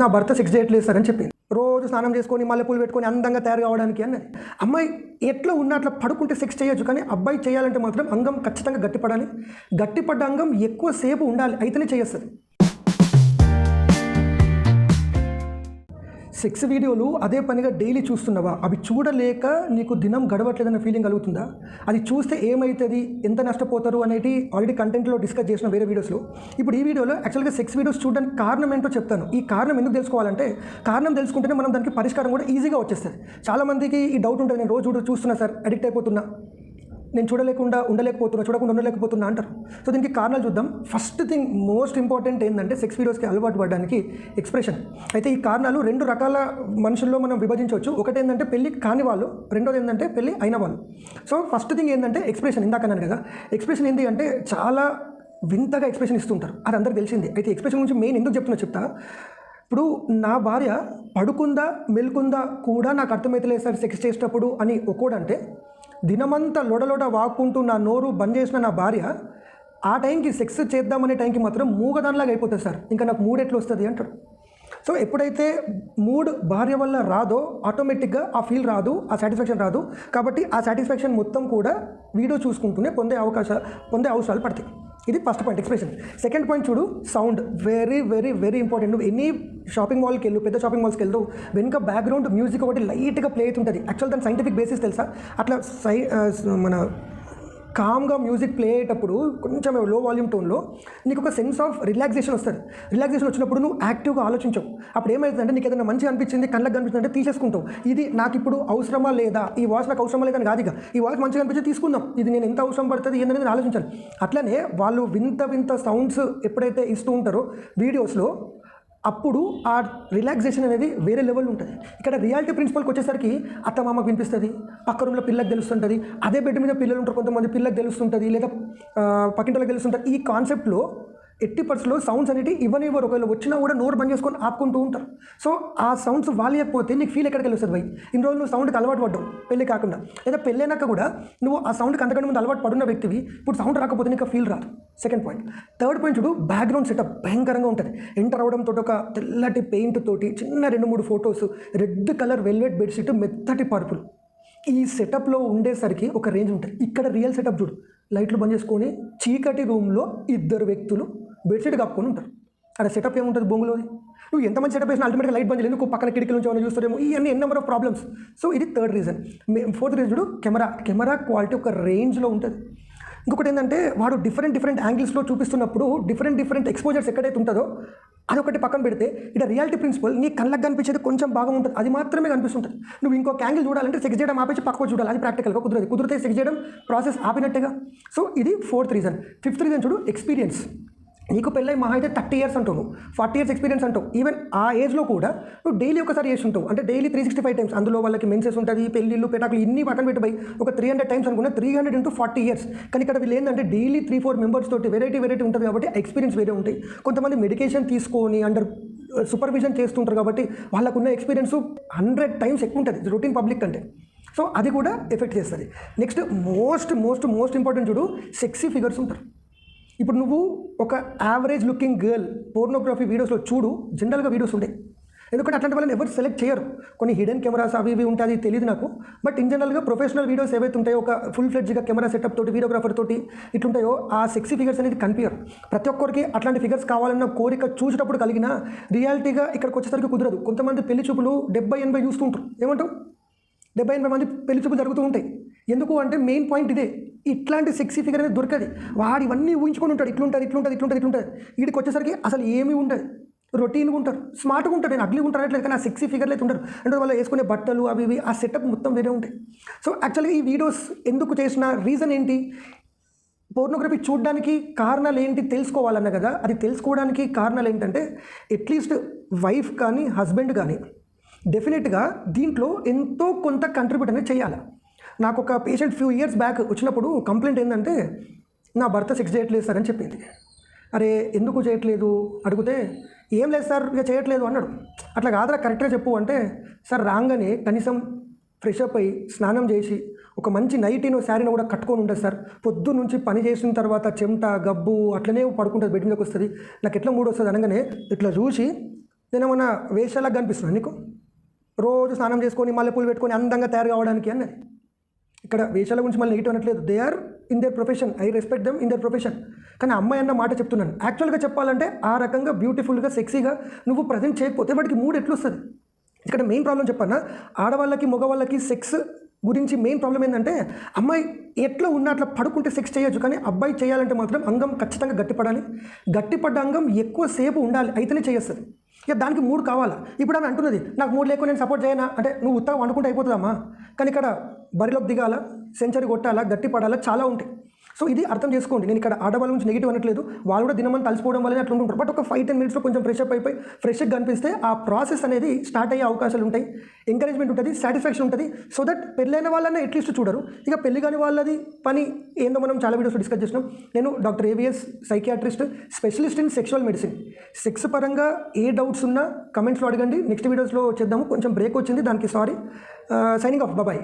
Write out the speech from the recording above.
నా భర్త సిక్స్ చేయట్లేదు సార్ అని చెప్పింది. రోజు స్నానం చేసుకొని మల్లెపూలు పెట్టుకొని అందంగా తయారు కావడానికి అన్నది. అమ్మాయి ఎట్లా ఉన్న అట్లా పడుకుంటే సెక్స్ చేయొచ్చు కానీ అబ్బాయి చేయాలంటే మాత్రం అంగం ఖచ్చితంగా గట్టిపడాలి. గట్టిపడ్డ అంగం ఎక్కువ సేపు ఉండాలి అయితేనే చేస్తుంది సెక్స్ వీడియోలు అదే పనిగా డైలీ చూస్తున్నావా? అవి చూడలేక నీకు దినం గడవట్లేదన్న ఫీలింగ్ కలుగుతుందా? అది చూస్తే ఏమవుతుంది ఎంత నష్టపోతారు? అనేది ఆల్రెడీ కంటెంట్లో డిస్కస్ చేసిన వేరే వీడియోస్లో ఇప్పుడు ఈ వీడియోలో యాక్చువల్గా సెక్స్ వీడియోస్ చూడడానికి కారణం ఏంటో చెప్తాను. ఈ కారణం ఎందుకు తెలుసుకోవాలంటే కారణం తెలుసుకుంటేనే మనం దానికి పరిష్కారం కూడా ఈజీగా వచ్చేస్తుంది. చాలామందికి ఈ డౌట్ ఉంటుంది. నేను రోజు చూడు చూస్తున్నా సార్ అడిక్ట్ అయిపోతున్నా. నేను చూడలేకుండా ఉండలేకపోతున్నా చూడకుండా ఉండలేకపోతున్నా అంటారు. సో దీనికి కారణాలు చూద్దాం. ఫస్ట్ థింగ్ మోస్ట్ ఇంపార్టెంట్ ఏంటంటే సెక్స్ వీడియోస్కి అలవాటు పడడానికి ఎక్స్ప్రెషన్ అయితే ఈ కారణాలు రెండు రకాల మనుషుల్లో మనం విభజించవచ్చు. ఒకటి ఏంటంటే పెళ్ళి కాని వాళ్ళు రెండోది ఏంటంటే పెళ్ళి అయిన వాళ్ళు. సో ఫస్ట్ థింగ్ ఏంటంటే ఎక్స్ప్రెషన్ ఇందాకన్నాను కదా. ఎక్స్ప్రెషన్ ఏంటి అంటే చాలా వింతగా ఎక్స్ప్రెషన్ ఇస్తుంటారు. అది అందరికీ తెలిసింది. అయితే ఎక్స్ప్రెషన్ గురించి మెయిన్ ఎందుకు చెప్తున్నా చెప్తా? ఇప్పుడు నా భార్య పడుకుందా మెలుకుందా కూడా నాకు అర్థమైతలేదు సార్ సెక్స్ చేసేటప్పుడు అని ఒక్కోడంటే దినమంతా లొడలొడ వాక్కుంటూ నా నోరు బంద్ చేసిన నా భార్య ఆ టైంకి సెక్స్ చేద్దామనే టైంకి మాత్రం మూగదానిలాగా అయిపోతుంది సార్. ఇంకా నాకు మూడు ఎట్లా వస్తుంది అంటాడు. సో ఎప్పుడైతే మూడ్ భార్య వల్ల రాదో ఆటోమేటిక్గా ఆ ఫీల్ రాదు ఆ సాటిస్ఫాక్షన్ రాదు. కాబట్టి ఆ సాటిస్ఫాక్షన్ మొత్తం కూడా వీడియో చూసుకుంటూనే పొందే అవకాశాలు పొందే అవసరాలు పడతాయి. ఇది first point expression second point చూడు sound very very very important నువ్వు ఎనీ షాపింగ్ మాల్కి వెళ్ళు పెద్ద షాపింగ్ మాల్స్కి వెళ్తూ వెనుక బ్యాక్గ్రౌండ్ మ్యూజిక్ ఒకటి లైట్గా ప్లే అవుతుంటుంది. యాక్చువల్ దాని సైంటిఫిక్ బేసిస్ తెలుసా? అట్లా సై మన కామ్గా మ్యూజిక్ ప్లే అయ్యేటప్పుడు కొంచెం లో వాల్యూమ్ టోన్లో నీకు ఒక సెన్స్ ఆఫ్ రిలాక్సేషన్ వస్తుంది. రిలాక్సేషన్ వచ్చినప్పుడు నువ్వు యాక్టివ్గా ఆలోచించవు. అప్పుడు ఏమవుతుందంటే నీకు ఏదైనా మంచిగా అనిపించింది కళ్ళకి కనిపిస్తుంది అంటే తీసేసుకుంటావు. ఇది నాకు ఇప్పుడు అవసరమా లేదా? ఈ వాచ్ నాకు అవసరమా లేదని కాదు ఇక. ఈ వాచ్ మంచిగా అనిపించి తీసుకుందాం. ఇది నేను ఎంత అవసరం పడుతుంది ఏంటనేది నేను ఆలోచించాను అట్లనే వాళ్ళు వింత వింత సౌండ్స్ ఎప్పుడైతే ఇస్తూ ఉంటారో వీడియోస్లో అప్పుడు ఆ రిలాక్సేషన్ అనేది వేరే లెవెల్ ఉంటుంది. ఇక్కడ రియాలిటీ ప్రిన్సిపల్కి వచ్చేసరికి అత్త మామకు వినిపిస్తుంది పక్క రూమ్లో పిల్లకి తెలుస్తుంటుంది అదే బెడ్ మీద పిల్లలు ఉంటారు కొంతమంది పిల్లకి తెలుస్తుంటుంది లేదా ఆ, తెలుస్తుంటుంది. తెలుస్తుంటారు ఈ కాన్సెప్ట్లో ఎట్టి పరిస్థితుల్లో సౌండ్స్ అనేవి ఇవ్వనివ్వరు. ఒకవేళ వచ్చినా కూడా నోరు బంద్ చేసుకొని ఆపుకుంటూ ఉంటారు. సో ఆ సౌండ్స్ వాలియకపోతే నీకు ఫీల్ ఎక్కడికి వస్తుంది భయ్? ఇన్ని రోజులు నువ్వు సౌండ్కి అలవాటు పడ్డావు పెళ్ళి కాకుండా. లేదా పెళ్ళైనాక కూడా నువ్వు ఆ సౌండ్కి అంతకంటే ముందు అలవాటు పడున్న వ్యక్తివి ఇప్పుడు సౌండ్ రాకపోతే నీకు ఫీల్ రాదు. సెకండ్ పాయింట్ థర్డ్ పాయింట్ చూడు బ్యాక్గ్రౌండ్ సెటప్ భయంకరంగా ఉంటుంది. ఎంటర్ అవడంతో ఒక తెల్లటి పెయింట్ తోటి చిన్న రెండు మూడు photos red colour velvet bedsheet మెత్తటి పరుపులు ఈ సెటప్లో ఉండేసరికి ఒక రేంజ్ ఉంటుంది. ఇక్కడ రియల్ సెటప్ చూడు. లైట్లు బంద్ చేసుకొని చీకటి రూమ్లో ఇద్దరు వ్యక్తులు బెడ్షీట్ కప్పుకొని ఉంటారు. అక్కడ సెటప్ ఏముంటుంది బొంగులోది? నువ్వు ఎంత మంచి సెటప్ వేసినా అల్టిమేట్గా లైట్ బంద్ ఎందుకు పక్కన కిటికీల నుంచి ఏమైనా చూస్తారేమో. ఇవన్నీ N number of problems so ఇది థర్డ్ రీజన్ ఫోర్త్ రీజన్ చూడు కెమెరా కెమెరా క్వాలిటీ ఒక రేంజ్లో ఉంటుంది. ఇంకొకటి ఏంటంటే వాడు డిఫరెంట్ డిఫరెంట్ యాంగిల్స్లో చూపిస్తున్నప్పుడు డిఫరెంట్ డిఫరెంట్ ఎక్స్పోజర్స్ ఎక్కడైతే ఉంటుందో అదొకటి పక్కన పెడితే ఇక్కడ రియాలిటీ ప్రిన్సిపల్ నీ కళ్ళకి కనిపించేది కొంచెం బాగా ఉంటుంది. అది మాత్రమే కనిపిస్తుంటుంది. నువ్వు ఇంకొక యాంగిల్ చూడాలంటే సెక్స్ చేయడం ఆపేసి పక్కకు చూడాలి. అది ప్రాక్టికల్గా కుదరదు. కుదిరితే సెక్స్ చేయడం ప్రాసెస్ ఆపినట్టుగా. సో ఇది ఫోర్త్ రీజన్ ఫిఫ్త్ రీజన్ చూడు ఎక్స్పీరియన్స్ నీకు పెళ్ళై మహా అయితే థర్టీ ఇయర్స్ అంటావు నువ్వు ఫార్టీ ఇయర్స్ ఎక్స్పీరియన్స్ అంటావు ఈవెన్ ఆ ఏజ్లో కూడా నువ్వు డైలీ ఒకసారి చేసి ఉంటావు అంటే daily three sixty five times అందులో వాళ్ళకి మెన్సెస్ ఉంటుంది పెళ్ళిళ్ళు పెటాకులు ఇన్ని పక్కన పెట్టిపోయి ఒక త్రీ హండ్రెడ్ టైమ్స్ అనుకున్నా three hundred into forty years కానీ ఇక్కడ వీళ్ళు ఏంటంటే డైలీ త్రీ ఫోర్ మెంబర్స్ తోటి వెరైటీ వెరైటీ ఉంటుంది కాబట్టి ఎక్స్పీరియన్స్ వేరే ఉంటాయి. కొంతమంది మెడికేషన్ తీసుకొని అండర్ సూపర్విజన్ uh, చేస్తుంటారు కాబట్టి వాళ్ళకున్న ఎక్స్పీరియన్స్ హండ్రెడ్ టైమ్స్ ఎక్కువ ఉంటుంది. రొటీన్ పబ్లిక్ కంటే. సో అది కూడా ఎఫెక్ట్ చేస్తుంది. Next most most most important చూడు సెక్సీ ఫిగర్స్ ఉంటారు. ఇప్పుడు నువ్వు ఒక యావరేజ్ లుకింగ్ గర్ల్ పోర్నోగ్రఫీ వీడియోస్లో చూడు జనరల్గా వీడియోస్ ఉంటాయి ఎందుకంటే అట్లాంటి వాళ్ళని ఎవరు సెలెక్ట్ చేయరు. కొన్ని హిడెన్ కెమెరాస్ అవి ఇవి ఉంటుంది తెలియదు నాకు. బట్ ఇన్ జనరల్గా ప్రొఫెషనల్ వీడియోస్ ఏవైతే ఉంటాయో ఒక ఫుల్ ఫ్లెడ్జ్గా కెమెరా సెటప్ తోటి వీడియోగ్రాఫర్ తోటి ఇట్లుంటాయో ఆ సెక్సీ ఫిగర్స్ అనేది కనిపించరు. ప్రతి ఒక్కరికి అట్లాంటి ఫిగర్స్ కావాలన్న కోరిక చూసేటప్పుడు కలిగిన రియాలిటీగా ఇక్కడికి వచ్చేసరికి కుదరదు. కొంతమంది పెళ్ళి చూపులు డెబ్బై ఎనభై చూస్తుంటారు ఏమంటావు? డెబ్బై ఎనభై మంది పెళ్ళి చూపులు జరుగుతూ ఉంటాయి. ఎందుకు అంటే మెయిన్ పాయింట్ ఇదే. ఇట్లాంటి సెక్సీ ఫిగర్ అనేది దొరకదు. వాడు ఇవన్నీ ఊహించుకొని ఉంటాడు. ఇట్లుంటుంది ఇట్లుంటుంది ఇట్లుంటుంది ఇట్లుంటుంది. వీడికి వచ్చేసరికి అసలు ఏమీ ఉండదు. రొటీన్గా ఉంటారు. స్మార్ట్గా ఉంటారు. నేను అగ్లీ ఉంటారు అట్లేదు కానీ ఆ సెక్సీ ఫిగర్లు అయితే ఉంటారు అంటే వాళ్ళు వేసుకునే బట్టలు అవి ఇవి ఆ సెటప్ మొత్తం వేరే ఉంటాయి. సో యాక్చువల్గా ఈ వీడియోస్ ఎందుకు చేసిన రీజన్ ఏంటి? పోర్నోగ్రఫీ చూడడానికి కారణాలు ఏంటి తెలుసుకోవాలన్న కదా అది తెలుసుకోవడానికి కారణాలు ఏంటంటే అట్లీస్ట్ వైఫ్ కానీ హస్బెండ్ కానీ డెఫినెట్గా దీంట్లో ఎంతో కొంత కంట్రిబ్యూట్ అనేది చేయాలి. నాకు ఒక పేషెంట్ ఫ్యూ ఇయర్స్ బ్యాక్ వచ్చినప్పుడు కంప్లైంట్ ఏంటంటే నా భర్త సెక్స్ చేయట్లేదు సార్ అని చెప్పింది. అరే ఎందుకు చేయట్లేదు? అడిగితే ఏం లేదు సార్ ఇక చేయట్లేదు అన్నాడు. అట్లా కాదురా కరెక్ట్గా చెప్పు అంటే సార్ రాగానే కనీసం ఫ్రెష్ అప్ అయ్యి స్నానం చేసి ఒక మంచి నైటీనో శారీనో కూడా కట్టుకొని ఉంటుంది సార్ పొద్దు నుంచి పని చేసిన తర్వాత చెమట గబ్బు అట్లనే పడుకుంటుంది బెడ్ మీదకి వస్తుంది. నాకు ఎట్లా మూడు వస్తుంది అనగానే ఇట్లా చూసి నేనేమన్నా వేషాలకు కనిపిస్తున్నాను నీకు? రోజు స్నానం చేసుకొని మల్లెపూలు పెట్టుకొని అందంగా తయారు కావడానికి అన్నది. ఇక్కడ వేషాల గురించి మళ్ళీ నెగిటివ్ అనట్లేదు. They are in their profession I respect them in their profession కానీ అమ్మాయి అన్న మాట చెప్తున్నాను. యాక్చువల్గా చెప్పాలంటే ఆ రకంగా బ్యూటిఫుల్గా సెక్సీగా నువ్వు ప్రజెంట్ చేయకపోతే వాడికి మూడు ఎట్లొస్తుంది? ఇక్కడ మెయిన్ ప్రాబ్లం చెప్పన్నా ఆడవాళ్ళకి మగవాళ్ళకి సెక్స్ గురించి మెయిన్ ప్రాబ్లం ఏంటంటే అమ్మాయి ఎట్లా ఉన్న అట్లా పడుకుంటే సెక్స్ చేయొచ్చు. కానీ అబ్బాయి చేయాలంటే మాత్రం అంగం ఖచ్చితంగా గట్టిపడాలి. గట్టిపడ్డ అంగం ఎక్కువ సేపు ఉండాలి. అయితేనే చేస్తుంది ఇక దానికి మూడు కావాలా? ఇప్పుడు ఆమె అంటున్నది నాకు మూడు లేకుండా నేను సపోర్ట్ చేయనా? అంటే నువ్వు ఉత్తగా వండుకుంటే అయిపోతుందమ్మా. కానీ ఇక్కడ బరిలోకి దిగాల సెంచరీ కొట్టాలా గట్టి పడాలా చాలా ఉంటాయి. సో ఇది అర్థం చేసుకోండి. నేను ఇక్కడ ఆడవాళ్ళ నుంచి నెగిటివ్ అనట్లేదు. వాళ్ళు కూడా దినమని తలసిపోవడం వల్లనే అట్లా ఉంటుంటారు. బట్ ఒక ఫైవ్ టెన్ మినిట్స్లో కొంచెం ఫ్రెష్ అప్ అయిపోయి ఫ్రెష్గా కనిపిస్తే ఆ ప్రాసెస్ అనేది స్టార్ట్ అయ్యే అవకాశాలు ఉంటాయి. ఎంకరేజ్మెంట్ ఉంటుంది సాటిస్ఫాక్షన్ ఉంటుంది. సో దట్ పెళ్ళైన వాళ్ళనే అట్లీస్ట్ చూడరు. ఇక పెళ్ళి కాని వాళ్ళది పని ఏందో మనం చాలా వీడియోస్ డిస్కస్ చేసినాం. నేను doctor A V S psychiatrist specialist in sexual medicine sex పరంగా ఏ డౌట్స్ ఉన్నా కమెంట్స్లో అడగండి. నెక్స్ట్ వీడియోస్లో చేద్దాము. కొంచెం బ్రేక్ వచ్చింది. దానికి సారీ సైనింగ్ ఆఫ్ బాబాయ్